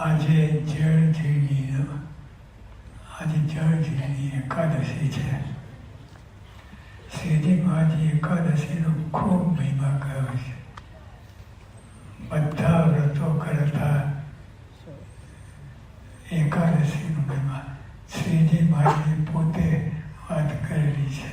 આજે જળ જીવની આજે જળ જીવની એકાદશી છે. શ્રીજી મહારાજ એકાદશીનો ખૂબ મહિમા કયો છે. બધા વ્રતો કરતા એકાદશીનો મહિમા. શ્રીજી મહારાજે પોતે વાત કરેલી છે.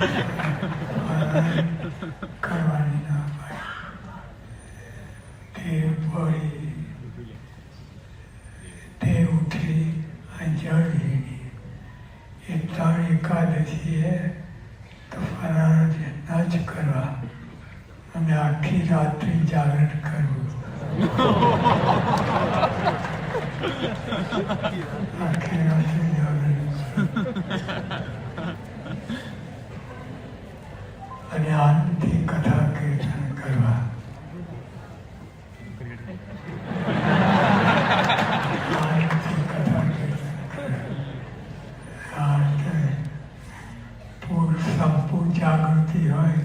um... જાગૃતિ હોય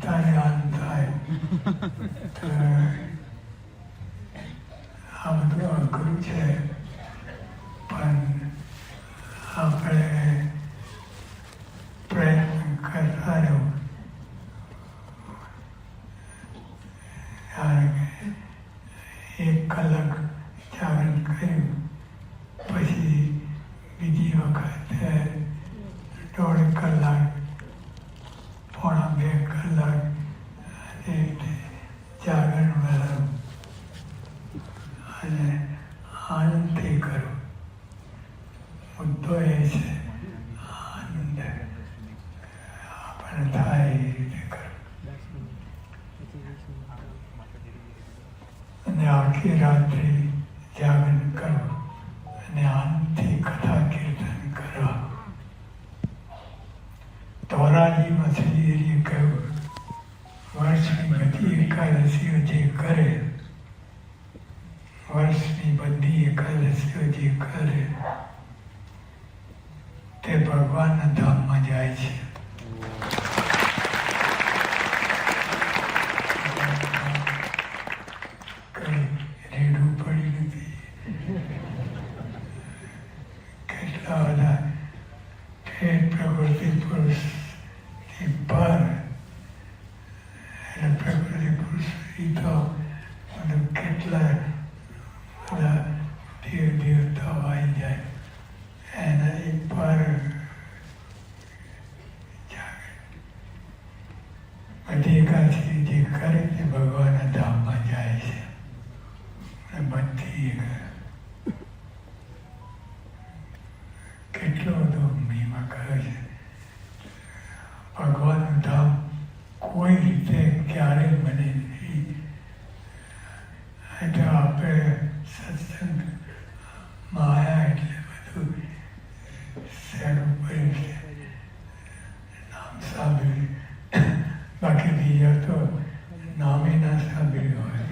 ત્યારે આનંદ થાય આ બધું અઘરું છે પણ આપણે પ્રયત્ન કરતા રહ્યો એક કલાક જાગરણ કર્યું પછી બીજી વખત દોઢ કલાક પોણા બે કલાક એ રીતે જાગરણ મેળવવું અને આનંદથી કરવું મુદ્દો એ છે આનંદ આપણે થાય અને આખી રાત્રિ જાગન કરવું અને આનંદથી કથા કીર્તન કરવા ધોરાજી શ્રીએ કહ્યું, વર્ષની બધી એકાદશીઓ જે કરે, વર્ષની બધી એકાદશીઓ જે કરે, તે ભગવાનના ધામમાં જાય છે કઈ રેડું પડી નથી કેટલા બધા ઠેઠ પ્રકૃતિ પુરુષની પર અને પ્રકૃતિ પુરુષ એ તો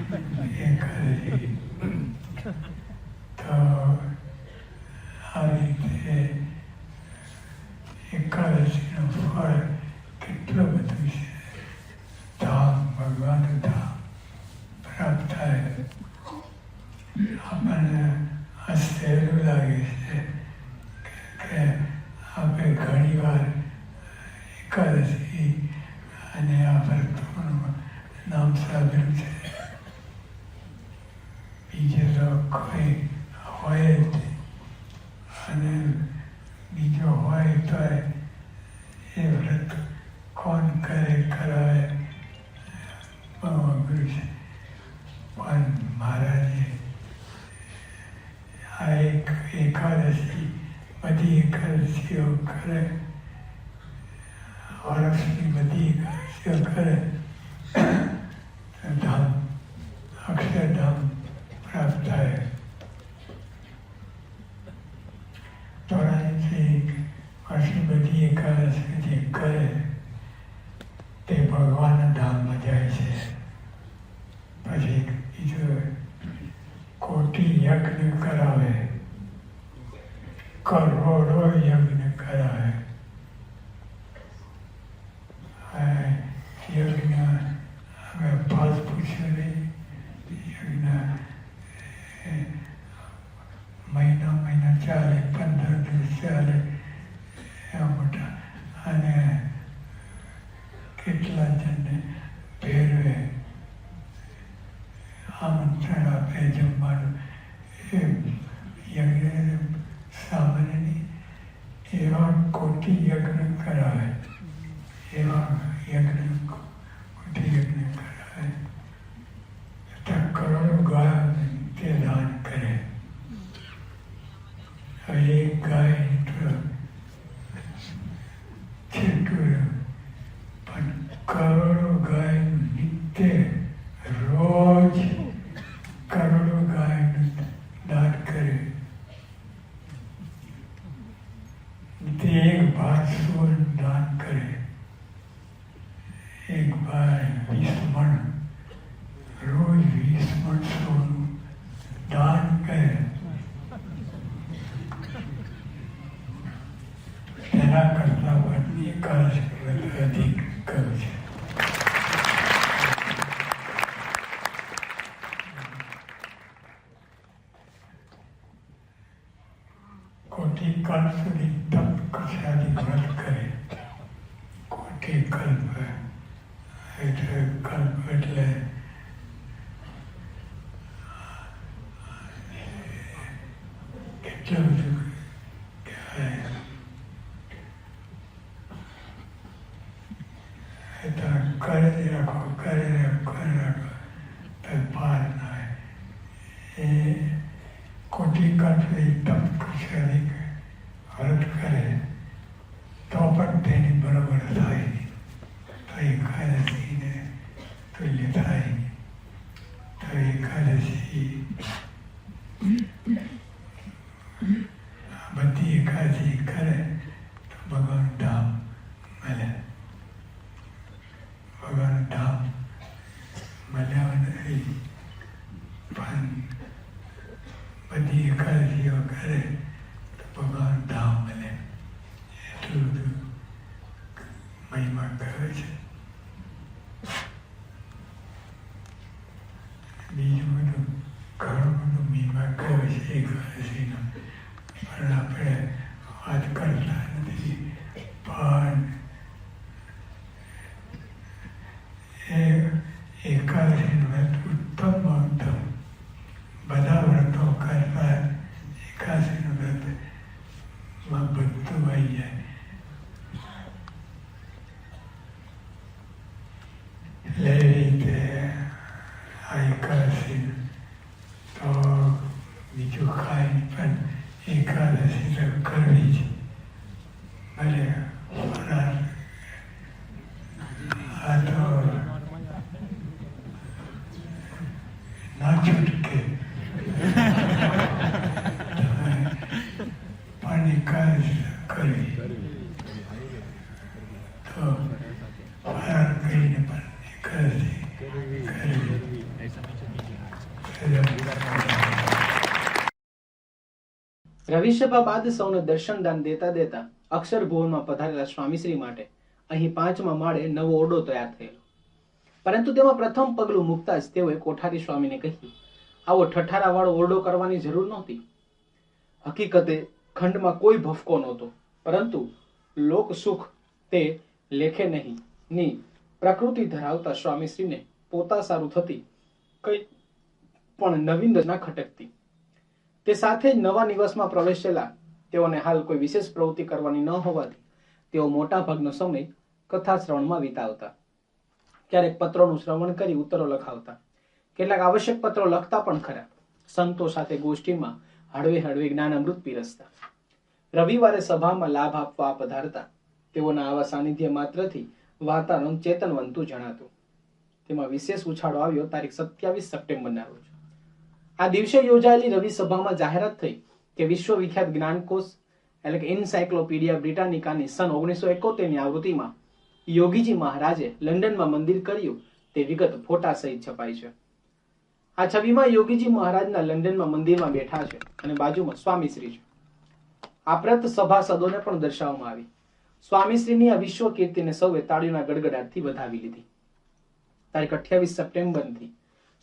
એ કરે રીતે એકાદશીનું ફળ કેટલું બધું છે ધામ ભગવાનનું ધામ પ્રાપ્ત થાય આપણને સહેલું લાગે છે કે- આપણે ઘણી એકાદશી અને આ વ્રતોનું નામ સાંભળ્યું છે બીજે તો કોઈ હોય જ. અને બીજો હોય તો એ વ્રત કોણ કરે કરાવે અઘરું છે પણ મહારાજે આ એક એકાદશી બધી એકાદશીઓ કરે વર્ષની બધી એકાદશીઓ કરે તો ધામ અક્ષરધામ પ્રાપ્ત થાય વર્ષની બધી એકાદશી જે કરે તે ભગવાનના ધામમાં જાય છે. પછી બીજું કોટી યજ્ઞ કરાવે. કરોડો યજ્ઞ કરાવે. યજ્ઞ હવે પાસ પૂછ્યું યજ્ઞ મહિના મહિના ચાલે, પંદર દિવસ ચાલે. એવા મોટા. અને કેટલા જણને ભેરવે, આમંત્રણ આપે જમવાનું. એ યજ્ઞ સામાન્ય એવા કોટી યજ્ઞ કરાવે. એવા યજ્ઞ કોટી યજ્ઞ કરાવે ત્યાં કરોડો ગાય તે દાન કરે હવે એક ગાય તો છેટું પણ કરોડો ગાયનું નિત્ય રોજ કરોડો ગાયનું દાન કરે. તે એક ભાર સોનું દાન કરે. એક ભાઈ વીસ મણ, રોજ વીસ મણ સોનું દાન કરે. તેના કરતાં વ્રત અધિક કરે છે. કોટી કાળ સુધી તપ કશાની વ્રત કરે કોટી કલ્પ એટલે કલ્પ એટલે કેટલું બધું કહેવાય એ તો કરી રાખો કરી રાખો કરી રાખો તો પાર ના આવે. એ કોટી કલ્પે તપ કશાની વ્રત કરે તો પણ તેની બરોબર થાય નહીં તો એકાદશીને તુલ્ય થાય નહીં તો એકાદશી બધી એકાદશી કરે તો ભગવાન ધામ મળે ભગવાન ધામ મળ્યા નથી પણ બધી એકાદશીઓ કરે તો ભગવાન ધામ મળે એટલું બધું મહિમા કરે છે બીજું બધું ઘણું બધું મહિમા કરે છે એકાદશીનો પણ આપણે વાત કરતા નથી પણ એ એકાદશીનું વ્રત ઉત્તમમાં ઉત્તમ બધા વ્રતો કરતા એકાદશીનું વ્રતમાં બધું આવી જાય એટલે એ રીતે આ એકાદશી તો બીજું નહીં, પણ એકાદશી તો કરવી જ. ભલે આ તો ના છૂટકે. પણ એકાદશી કરવી. તો ફરાર કરીને પણ એકાદશી કરવી રવિસભા બાદ સૌને દર્શન દાન દેતા દેતા અક્ષર ભુવનમાં પધારેલા સ્વામીશ્રી માટે અહીં પાંચમા માળે નવો ઓરડો તૈયાર થયેલો. પરંતુ તેમાં પ્રથમ પગલું મૂકતા જ તેઓએ કોઠારી સ્વામીને કહ્યું, આવો ઠઠારાવાળો ઓરડો કરવાની જરૂર નહોતી. હકીકતે ખંડમાં કોઈ ભફકો નહોતો, પરંતુ લોક સુખ તે લેખે નહીં, ની પ્રકૃતિ ધરાવતા સ્વામીશ્રીને પોતા સારું થતી કઈ પણ નવીન ખટકતી. તે સાથે જ નવા નિવાસમાં પ્રવેશેલા તેઓને હાલ કોઈ વિશેષ પ્રવૃત્તિ કરવાની ન હોવાથી તેઓ મોટા ભાગનો સમય કથા શ્રવણમાં વિતાવતા. ક્યારેક પત્રોનું શ્રવણ કરી ઉત્તરો લખાવતા. કેટલાક આવશ્યક પત્રો લખતા પણ ખરા. સંતો સાથે ગોષ્ઠીમાં હળવે હળવે જ્ઞાન અમૃત પીરસતા. રવિવારે સભામાં લાભ આપવા પધારતા. તેઓના આવા સાનિધ્ય માત્રથી વાતાવરણ ચેતનવંતું જણાતું. તેમાં વિશેષ ઉછાળો આવ્યો તારીખ સત્યાવીસ સપ્ટેમ્બરના રોજ. આ દિવસે યોજાયેલી રવિ સભામાં જાહેરાત થઈ કે વિશ્વ વિખ્યાત જ્ઞાનકોશ એટલે કે એન્સાયક્લોપીડિયા બ્રિટાનિકાની સન ઓગણીસો એકોતેરની આવૃત્તિમાં યોગીજી મહારાજે લંડનમાં મંદિર કર્યું તે વિગત ફોટા સહિત છપાઈ છે. આ છબીમાં યોગીજી મહારાજના લંડનમાં મંદિરમાં બેઠા છે અને બાજુમાં સ્વામીશ્રી છે. આ પ્રત સભાસદોને પણ દર્શાવવામાં આવી. સ્વામીશ્રીની આ વિશ્વ કીર્તિને સૌએ તાળીઓના ગડગડાટથી વધાવી લીધી. તારીખ અઠ્યાવીસ સપ્ટેમ્બરથી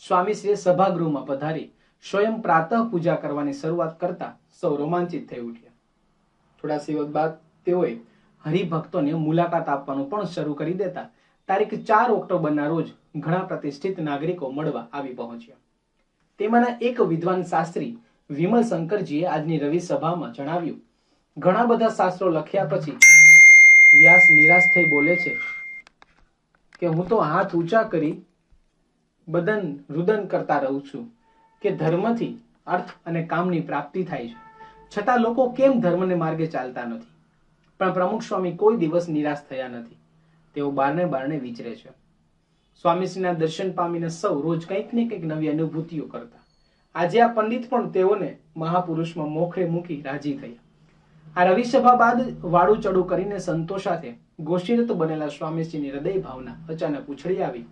સ્વામીશ્રીએ સભાગૃહમાં પધારી સ્વયં પ્રાતઃ પૂજા કરવાની શરૂઆત કરતા સૌ રોમાંચિત થઈ ઉઠ્યા. થોડા દિવસ બાદ તેઓએ હરિભક્તોને મુલાકાત આપવાનું પણ શરૂ કરી દેતા તારીખ ચાર ઓક્ટોબરના રોજ ઘણા પ્રતિષ્ઠિત નાગરિકો મળવા આવી પહોંચ્યા. તેમાંના એક વિદ્વાન શાસ્ત્રી વિમલ શંકરજીએ આજની રવિ સભામાં જણાવ્યું, ઘણા બધા શાસ્ત્રો લખ્યા પછી વ્યાસ નિરાશ થઈ બોલે છે કે હું તો હાથ ઊંચા કરી બદન રુદન કરતા રહું છું. કે ધર્મથી અર્થ અને કામની પ્રાપ્તિ થાય છે. છતાં લોકો કેમ ધર્મને માર્ગે ચાલતા નથી? પણ પ્રમુખ સ્વામી કોઈ દિવસ નિરાશ થયા નથી. તેઓ બારને બારણે વિચરે છે. સ્વામીશ્રીના દર્શન પામીને સૌ રોજ કંઈક ને કંઈક નવી અનુભૂતિઓ કરતા. આજે આ પંડિત પણ તેઓને મહાપુરુષમાં મોખરે મૂકી રાજી થયા. આ રવિસભા બાદ વાડું ચડું કરીને સંતો સાથે ગોષ્ઠીરત બનેલા સ્વામીજીની હૃદય ભાવના અચાનક ઉછળી આવી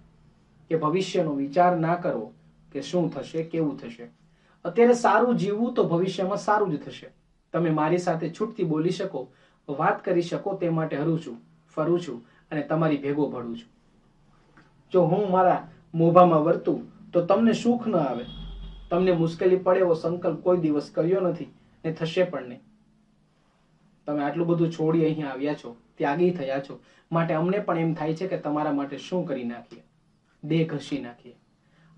કે ભવિષ્યનો વિચાર ના કરવો. કે શું થશે, કેવું થશે? અત્યારે સારું જીવવું તો ભવિષ્યમાં સારું જ થશે. તમે મારી સાથે છૂટથી બોલી શકો, વાત કરી શકો, તે માટે હરું છું, ફરું છું અને તમારી ભેગો ભળું છું. જો હું મારા મોભામાં વર્તું, તો તમને સુખ ન આવે. તમને મુશ્કેલી પડે એવો સંકલ્પ કોઈ દિવસ કર્યો નથી ને થશે પણ નહીં. તમે આટલું બધું છોડી અહીંયા આવ્યા છો, ત્યાગી થયા છો. માટે અમને પણ એમ થાય છે કે તમારા માટે શું કરી નાખીએ? દેહ ઘસી નાખીએ.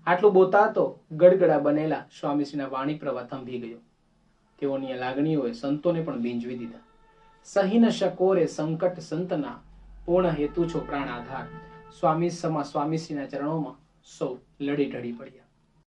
આટલું બોતા તો ગડગડા બનેલા સ્વામીશ્રીના વાણી પ્રવાહ થંભી ગયો. તેઓની લાગણીઓએ સંતોને પણ બીંજવી દીધા. સહી શકોરે સંકટ સંતના, પૂર્ણ હેતુ છો પ્રાણ આધાર સ્વામી સમા સ્વામીશ્રીના ચરણોમાં સૌ લડી ઢળી પડ્યા.